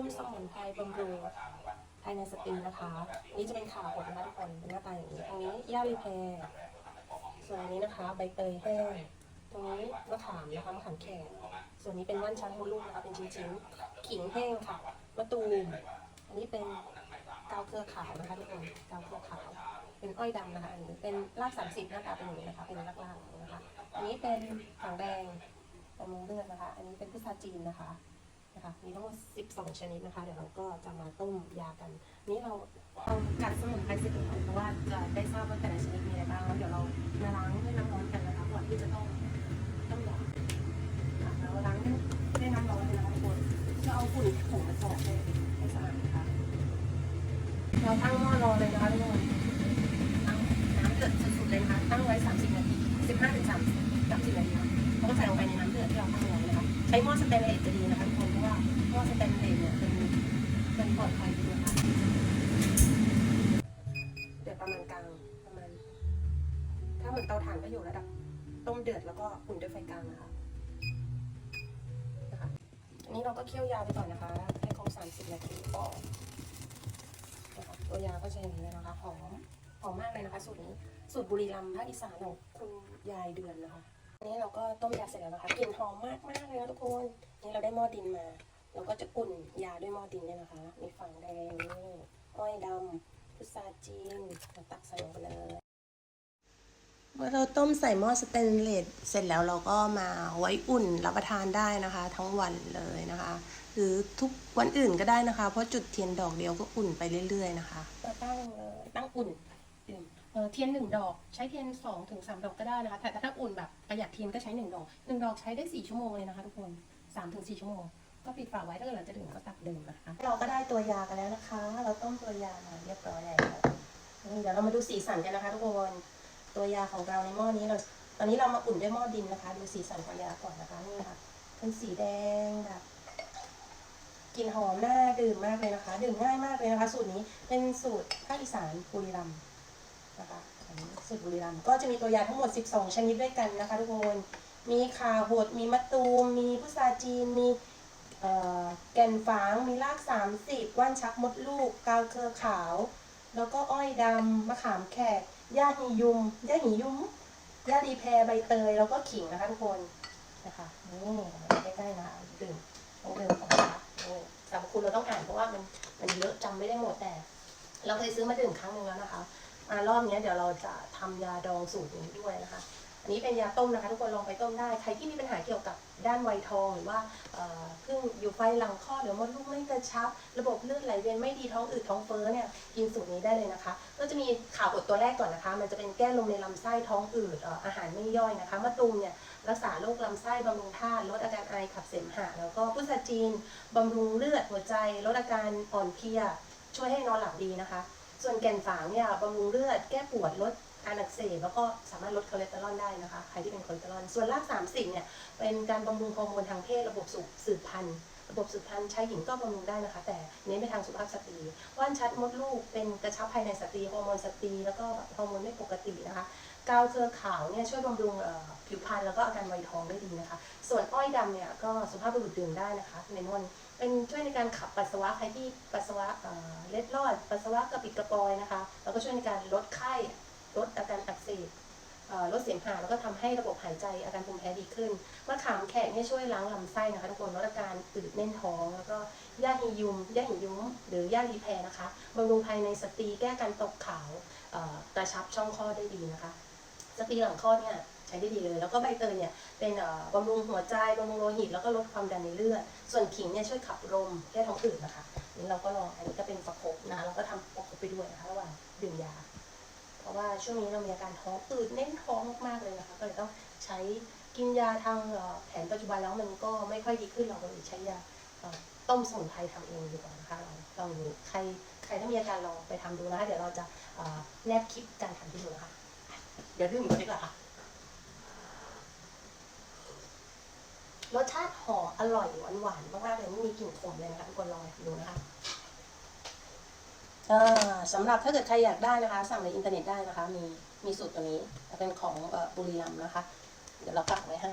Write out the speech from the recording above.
ต้มสมุนไพรบำรุงภายในสตรีนะคะ นี่จะเป็นขาหดนะคะทุกคนเป็นหน้าตาอย่างนี้ตรงนี้ย่ารีแพรส่วนอันนี้นะคะใบเตยแห้งตรงนี้มะขามนะคะมะขามแขกส่วนนี้เป็นว่านช้างมดลูกนะคะเป็นชิ้นๆขิงแห้งค่ะมะตูมอันนี้เป็นกาวเครือขาวนะคะทุกคนกาวเครือขาวเป็นอ้อยดำนะคะอันนี้เป็นรากสามสิบหน้าตาเป็นอย่างนี้นะคะเป็นรากๆอย่างนี้นะคะ อันนี้เป็นหางแดงบำรุงเลือดนะคะ อันนี้เป็นพุทราจีนนะคะ นะคะมีทั้งหมด12 ชนิดนะคะ เดี๋ยวเราก็จะมาต้มยากัน นี่เราเอากัดสมุนไพรเสร็จแล้วเพราะว่าจะได้ทราบว่าแต่ละชนิดมีอะไรบ้างแล้วเดี๋ยวเรามาล้างด้วยน้ำร้อนกันนะคะก่อนที่จะต้มต้มยาค่ะเราล้างด้วยน้ำร้อนเลยนะคะทุกคนเพื่อเอาฝุ่นผงมาสอดให้ให้สะอาดนะคะเราตั้งหม้อรอเลยนะคะทุกคนตั้งน้ำเดือดสุดๆเลยนะคะตั้งไว้ 30 นาที 15ถึง30 30นาทีค่ะแล้วก็ใส่ลงไปในน้ำเดือดที่เราตั้งไว้นะคะใช้หม้อสแตนเลสจะดีนะคะ เพราะว่าหม้อสแตนเลสเนี่ยเป็นเป็นปลอดภัยดีนะคะเดือดประมาณกลางประมาณ ถ้าเหมือนเตาถ่านก็อยู่ระดับ ต้มเดือดแล้วก็อุ่นด้วยไฟกลางนะคะนะคะอันนี้เราก็เคี่ยวยาไปก่อนนะคะ ให้ครบ30 นาทีก่อนนะคะตัวยาก็จะอย่างนี้เลยนะคะหอมหอมมากเลยนะคะ สูตรนี้สูตรบุรีรัมย์ภาคอีสานของคุณยายเดือนนะคะอันนี้เราก็ต้มยาเสร็จแล้วนะคะกลิ่นหอมมากมากเลยนะทุกคน นี่เราได้หม้อดินมา เราก็จะอุ่นยาด้วยหม้อดินเนี่ยนะคะ มีฝางแดงนี่อ้อยดำพุทราจีนเราตักใส่ลงไปเลย เมื่อเราต้มใส่หม้อสแตนเลสเสร็จแล้วเราก็มาไว้อุ่นรับประทานได้นะคะ ทั้งวันเลยนะคะ หรือทุกวันอื่นก็ได้นะคะ เพราะจุดเทียนดอกเดียวก็อุ่นไปเรื่อย ๆ นะคะตั้งตั้งอุ่นเอ่อเทียนหนึ่งดอกใช้เทียนสองถึงสามดอกก็ได้นะคะแต่ถ้าอุ่นแบบประหยัดเทียนก็ใช้หนึ่งดอกหนึ่งดอกใช้ได้สี่ชั่วโมงเลยนะคะทุกคนสามถึงสี่ชั่วโมง ก็ปิดฝาไว้ถ้าเกิดเราจะดื่มก็ตักดื่มนะคะ เราก็ได้ตัวยากันแล้วนะคะ เราต้มตัวยามาเรียบร้อยแล้วเดี๋ยวเรามาดูสีสันกันนะคะทุกคนตัวยาของเราในหม้อนี้เราตอนนี้เรามาอุ่นด้วยหม้อดินนะคะ ดูสีสันของยาก่อนนะคะนี่ค่ะเป็นสีแดงแบบกลิ่นหอมน่าดื่มมากเลยนะคะ ดื่มง่ายมากเลยนะคะ สูตรนี้เป็นสูตรภาคอีสานบุรีรัมย์นะคะอันนี้สูตรบุรีรัมย์ก็จะมีตัวยาทั้งหมด 12 ชนิดด้วยกันนะคะ ทุกคนมีขาหดมีมะตูมมีพุทราจีนมี แก่นฝางมีราก 30 ว่านชักมดลูก กาวเครือขาว แล้วก็อ้อยดำมะขามแขกย่าหิยุมย่าหิยุมย่าดีแพรใบเตย แล้วก็ขิงนะคะทุกคนนะคะนี่ใกล้ๆนะดื่มต้องดื่มก่อนนะคะนี่สรรพคุณเราต้องอ่านเพราะว่ามันมันเยอะจำไม่ได้หมดแต่ เราเคยซื้อมาดื่มครั้งหนึ่งแล้วนะคะมารอบนี้เดี๋ยวเราจะทำยาดองสูตรนี้ด้วยนะคะ อันนี้เป็นยาต้มนะคะทุกคนลองไปต้มได้ ใครที่มีปัญหาเกี่ยวกับด้านไวทอง หรือว่าเอ่อเพิ่งอยู่ไฟหลังคลอดหรือมดลูกไม่กระชับ ระบบเลือดไหลเวียนไม่ดีท้องอืดท้องเฟ้อเนี่ยกินสูตรนี้ได้เลยนะคะ ก็จะมีข่าวบทตัวแรกก่อนนะคะ มันจะเป็นแก้ลมในลำไส้ท้องอืดเอ่ออาหารไม่ย่อยนะคะมะตูมเนี่ยรักษาโรคลำไส้บำรุงธาตุลดอาการไอขับเสมหะแล้วก็พุทราจีนบำรุงเลือดหัวใจลดอาการอ่อนเพลียช่วยให้นอนหลับดีนะคะ ส่วนแก่นฝางเนี่ยบำรุงเลือดแก้ปวดลด การอักเสบแล้วก็สามารถลดคอเลสเตอรอลได้นะคะใครที่เป็นคอเลสเตอรอลส่วนราก30เนี่ยเป็นการบำรุงฮอร์โมนทางเพศระบบสืบสืบพันธุ์ระบบสืบพันธุ์ชายหญิงก็บำรุงได้นะคะ แต่เน้นไปทางสุขภาพสตรีว่านชัดมดลูกเป็นกระชับภายในสตรีฮอร์โมนสตรีแล้วก็แบบฮอร์โมนไม่ปกตินะคะกาวเครือขาวเนี่ยช่วยบำรุงผิวพรรณแล้วก็อาการไวทองได้ดีนะคะ ส่วนอ้อยดำเนี่ยก็สุภาพบุรุษดื่มได้นะคะเมนวนเป็นช่วยในการขับปัสสาวะใครที่ปัสสาวะเอ่อเล็ดลอดปัสสาวะกระปิดกระปอยนะคะ แล้วก็ช่วยในการลดไข้ ลดอาการอักเสบเอ่อลดเสมหะแล้วก็ทำให้ระบบหายใจอาการภูมิแพ้ดีขึ้นมะขามแขกเนี่ยช่วยล้างลำไส้นะคะทุกคนลดอาการอืดแน่นท้อง แล้วก็ย่าฮิยุมย่าหิยุ้มหรือย่าลีแพรนะคะบำรุงภายในสตรีแก้การตกขาวกระชับช่องคลอดได้ดีนะคะ สตรีหลังคลอดเนี่ยใช้ได้ดีเลย แล้วก็ใบเตยเนี่ยเป็นบำรุงหัวใจบำรุงโลหิตแล้วก็ลดความดันในเลือดส่วนขิงเนี่ยช่วยขับลมแก้ท้องอืดนะคะนี่เราก็ลองอันนี้ก็เป็นประคบนะเราก็ทำประคบไปด้วยนะคะระหว่างดื่มยา เพราะว่าช่วงนี้เรามีอาการท้องอืดแน่นท้องมากๆเลยนะคะ ก็เลยต้องใช้กินยาทางเอ่อแผนปัจจุบันแล้วมันก็ไม่ค่อยดีขึ้นเราก็เลยใช้ยาเอ่อต้มสมุนไพรทำเองดีกว่านะคะลองลองดูใครใครถ้ามีอาการลองไปทำดูนะคะเดี๋ยวเราจะเอ่อแนบคลิปการทำที่ดูนะคะเดี๋ยวดื่มก่อนดีกว่าค่ะรสชาติหอมอร่อยหวานหวานๆมากๆเลยไม่มีกลิ่นขมเลยนะคะทุกคนลองดูนะคะอ่า สำหรับถ้าเกิดใครอยากได้นะคะ สั่งในอินเทอร์เน็ตได้นะคะ มีมีสูตรตัวนี้เป็นของอบุรีรัมย์นะคะ เดี๋ยวเราปักไว้ให้